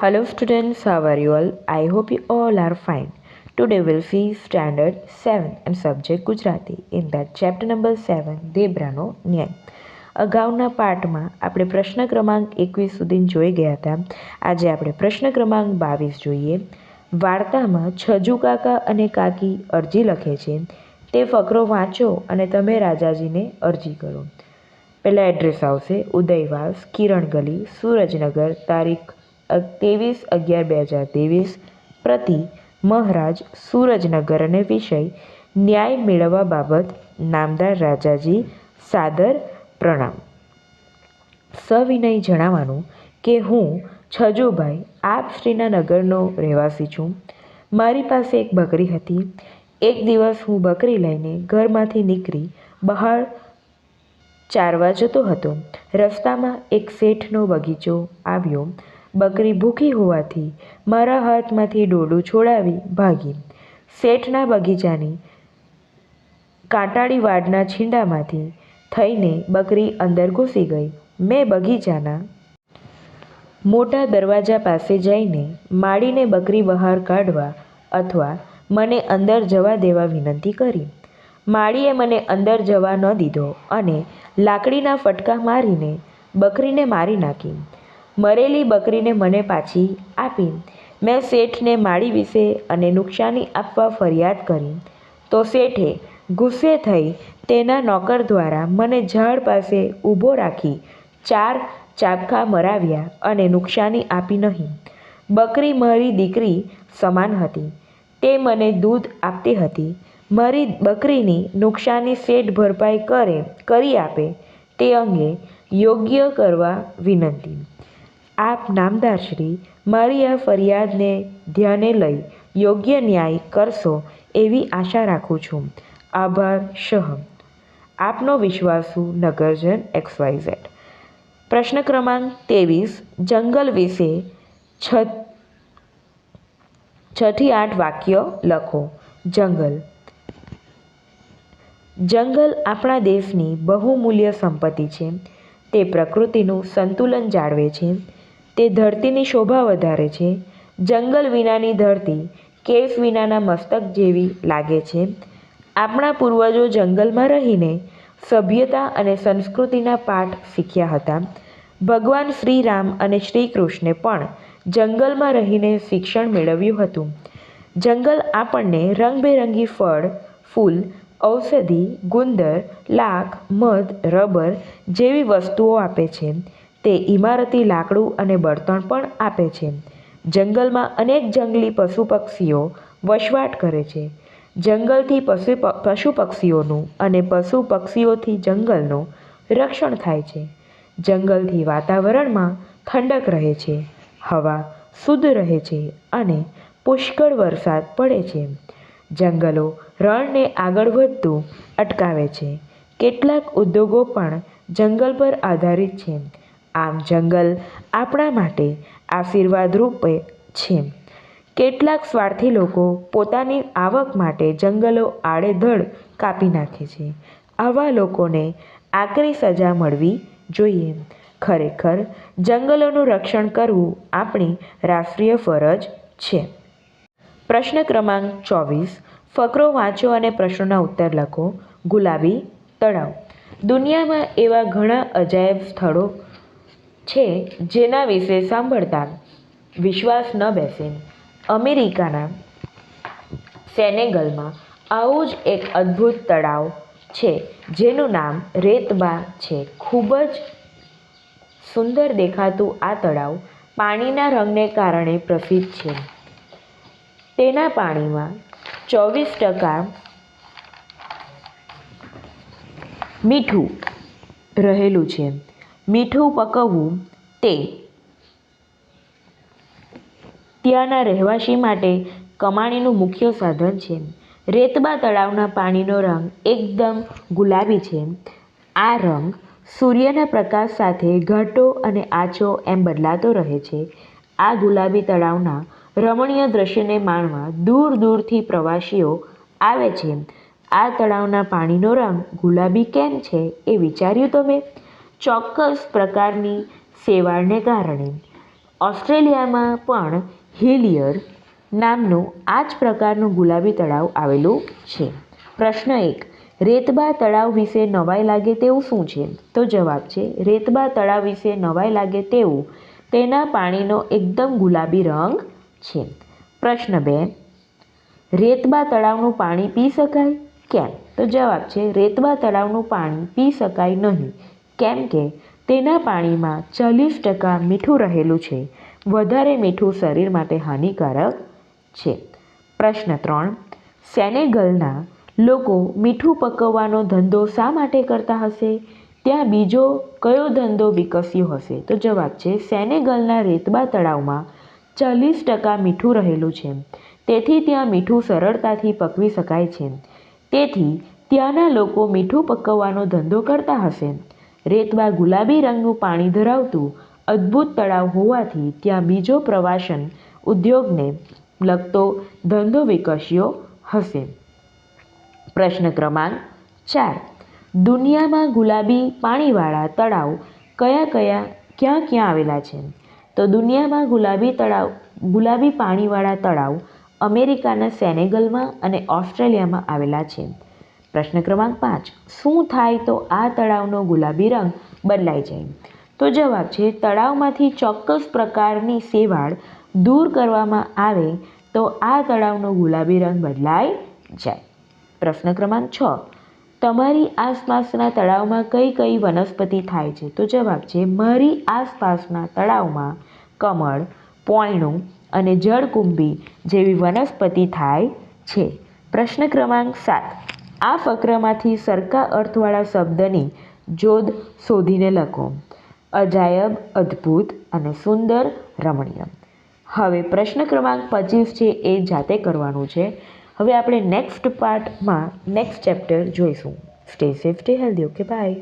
Hello students, how are you all? I hope you all are fine. Today we'll see standard 7 and subject Gujarati. In that chapter number 7 દેબ્રાનો ન્યાય અગાઉના પાઠમાં આપણે પ્રશ્ન ક્રમાંક એકવીસ સુધી જોઈ ગયા હતા. આજે આપણે પ્રશ્ન ક્રમાંક બાવીસ જોઈએ. વાર્તામાં છજુ કાકા અને કાકી અરજી લખે છે. તે ફકરો વાંચો અને તમે રાજાજીને અરજી કરો. પહેલાં એડ્રેસ આવશે. ઉદયવાસ કિરણ ગલી સૂરજનગર તારીખ ત્રેવીસ અગિયાર બે હજાર ત્રેવીસ પ્રતિ મહારાજ સૂરજનગર અને વિષય ન્યાય મેળવવા બાબત નામદાર રાજાજી સાદર પ્રણામ. સવિનય જણાવવાનું કે હું છજુભાઈ, આપ શ્રીના નગરનો રહેવાસી છું. મારી પાસે એક બકરી હતી. એક દિવસ હું બકરી લઈને ઘરમાંથી નીકળી બહાર ચારવા જતો હતો. રસ્તામાં એક શેઠનો બગીચો આવ્યો. બકરી ભૂખી હોવાથી મારા હાથમાંથી ડોડું છોડાવી ભાગી. શેઠના બગીચાની કાંટાળી વાડના છીંડામાંથી થઈને બકરી અંદર ઘૂસી ગઈ. મેં બગીચાના મોટા દરવાજા પાસે જઈને માળીને બકરી બહાર કાઢવા અથવા મને અંદર જવા દેવા વિનંતી કરી. માળીએ મને અંદર જવા ન દીધો અને લાકડીના ફટકા મારીને બકરીને મારી નાખી. મરેલી બકરીને મને પાછી આપી. મેં શેઠને માળી વિશે અને નુકસાની આપવા ફરિયાદ કરી. તો શેઠે ગુસ્સે થઈ તેના નોકર દ્વારા મને ઝાડ પાસે ઊભો રાખી ચાર ચાબખા મરાવ્યા અને નુકસાની આપી નહીં. બકરી મારી દીકરી સમાન હતી. તે મને દૂધ આપતી હતી. મારી બકરીની નુકસાની શેઠ ભરપાઈ કરે, કરી આપે તે અંગે યોગ્ય કરવા વિનંતી. આપ નામદારશ્રી મારી આ ફરિયાદને ધ્યાને લઈ યોગ્ય ન્યાય કરશો એવી આશા રાખું છું. આભાર, શહ. આપનો વિશ્વાસુ નગરજન એક્સવાયઝેડ ઝેડ. પ્રશ્ન ક્રમાંક ત્રેવીસ, જંગલ વિશે છ, છથી આઠ વાક્ય લખો. જંગલ. જંગલ આપણા દેશની બહુમૂલ્ય સંપત્તિ છે. તે પ્રકૃતિનું સંતુલન જાળવે છે. તે ધરતીની શોભા વધારે છે. જંગલ વિનાની ધરતી, કેફ વિનાના મસ્તક જેવી લાગે છે. આપણા પૂર્વજો જંગલમાં રહીને સભ્યતા અને સંસ્કૃતિના પાઠ શીખ્યા હતા. ભગવાન શ્રી રામ અને શ્રી કૃષ્ણે પણ જંગલમાં રહીને શિક્ષણ મેળવ્યું હતું. જંગલ આપણને રંગબેરંગી ફળ, ફૂલ, ઔષધિ, ગુંદર, લાખ, મધ, રબર જેવી વસ્તુઓ આપે છે. તે ઇમારતી લાકડું અને બળતણ પણ આપે છે. જંગલમાં અનેક જંગલી પશુ પક્ષીઓ વસવાટ કરે છે. જંગલથી પશુ પશુ પક્ષીઓનું અને પશુ પક્ષીઓથી જંગલનું રક્ષણ થાય છે. જંગલથી વાતાવરણમાં ઠંડક રહે છે, હવા શુદ્ધ રહે છે અને પુષ્કળ વરસાદ પડે છે. જંગલો રણને આગળ વધતું અટકાવે છે. કેટલાક ઉદ્યોગો પણ જંગલ પર આધારિત છે. આમ જંગલ આપણા માટે આશીર્વાદરૂપે છે. કેટલાક સ્વાર્થી લોકો પોતાની આવક માટે જંગલો આડેધડ કાપી નાખે છે. આવા લોકોને આકરી સજા મળવી જોઈએ. ખરેખર, જંગલોનું રક્ષણ કરવું આપણી રાષ્ટ્રીય ફરજ છે. પ્રશ્ન ક્રમાંક ચોવીસ, ફકરો વાંચો અને પ્રશ્નોના ઉત્તર લખો. ગુલાબી તળાવ. દુનિયામાં એવા ઘણા અજાયબ સ્થળો છે જેના વિશે સાંભળતા વિશ્વાસ ન બેસે. અમેરિકાના સેનેગલમાં આવું જ એક અદ્ભુત તળાવ છે, જેનું નામ રેતબા છે. ખૂબ જ સુંદર દેખાતું આ તળાવ પાણીના રંગને કારણે પ્રસિદ્ધ છે. તેના પાણીમાં ચોવીસ ટકા મીઠું રહેલું છે. મીઠું પકવવું તે. ત્યાંના રહેવાસી માટે કમાણીનું મુખ્ય સાધન છે. રેતબા તળાવના પાણીનો રંગ એકદમ ગુલાબી છે. આ રંગ સૂર્યના પ્રકાશ સાથે ઘાટો અને આછો એમ બદલાતો રહે છે. આ ગુલાબી તળાવના રમણીય દ્રશ્યને માણવા દૂર દૂરથી પ્રવાસીઓ આવે છે. આ તળાવના પાણીનો રંગ ગુલાબી કેમ છે એ વિચાર્યું તમે? ચોક્કસ પ્રકારની શેવાળને કારણે. ઓસ્ટ્રેલિયામાં પણ હિલિયર નામનું આ જ પ્રકારનું ગુલાબી તળાવ આવેલું છે. પ્રશ્ન એક, રેતબા તળાવ વિશે નવાઈ લાગે તેવું શું છે? તો જવાબ છે, રેતબા તળાવ વિશે નવાઈ લાગે તેવું તેના પાણીનો એકદમ ગુલાબી રંગ છે. પ્રશ્ન બે, રેતબા તળાવનું પાણી પી શકાય? કેમ? તો જવાબ છે, રેતબા તળાવનું પાણી પી શકાય નહીં. કેમ કે તેના પાણીમાં ચાલીસ ટકા મીઠું રહેલું છે. વધારે મીઠું શરીર માટે હાનિકારક છે. પ્રશ્ન ત્રણ. સેનેગલના લોકો મીઠું પકવવાનો ધંધો શા માટે કરતા હશે? ત્યાં બીજો કયો ધંધો વિકસ્યો હશે? તો જવાબ છે, સેનેગલના રેતબા તળાવમાં ચાલીસ ટકા મીઠું રહેલું છે. તેથી ત્યાં મીઠું સરળતાથી પકવી શકાય છે. તેથી ત્યાંના લોકો મીઠું પકવવાનો ધંધો કરતા હશે. રેતબા ગુલાબી રંગનું પાણી ધરાવતું અદ્ભુત તળાવ હોવાથી ત્યાં બીજો પ્રવાસન ઉદ્યોગને લગતો ધંધો વિકસ્યો હશે. પ્રશ્ન ક્રમાંક ચાર. દુનિયામાં ગુલાબી પાણીવાળા તળાવ કયા કયા, ક્યાં ક્યાં આવેલા છે? તો દુનિયામાં ગુલાબી તળાવ, ગુલાબી પાણીવાળા તળાવ અમેરિકાના સેનેગલમાં અને ઓસ્ટ્રેલિયામાં આવેલા છે. પ્રશ્ન ક્રમાંક પાંચ. શું થાય તો આ તળાવનો ગુલાબી રંગ બદલાઈ જાય? તો જવાબ છે, તળાવમાંથી ચોક્કસ પ્રકારની શેવાળ દૂર કરવામાં આવે તો આ તળાવનો ગુલાબી રંગ બદલાઈ જાય. પ્રશ્ન ક્રમાંક છ. તમારી આસપાસના તળાવમાં કઈ કઈ વનસ્પતિ થાય છે? તો જવાબ છે, મારી આસપાસના તળાવમાં કમળ, પોયણું અને જળકુંભી જેવી વનસ્પતિ થાય છે. પ્રશ્ન ક્રમાંક સાત. આ ફકરામાંથી સરખા અર્થવાળા શબ્દની જોડ શોધીને લખો. અજાયબ, અદ્ભુત અને સુંદર રમણીય. હવે પ્રશ્ન ક્રમાંક પચીસ છે એ જાતે કરવાનું છે. હવે આપણે નેક્સ્ટ પાર્ટમાં નેક્સ્ટ ચેપ્ટર જોઈશું. Stay safe stay healthy okay bye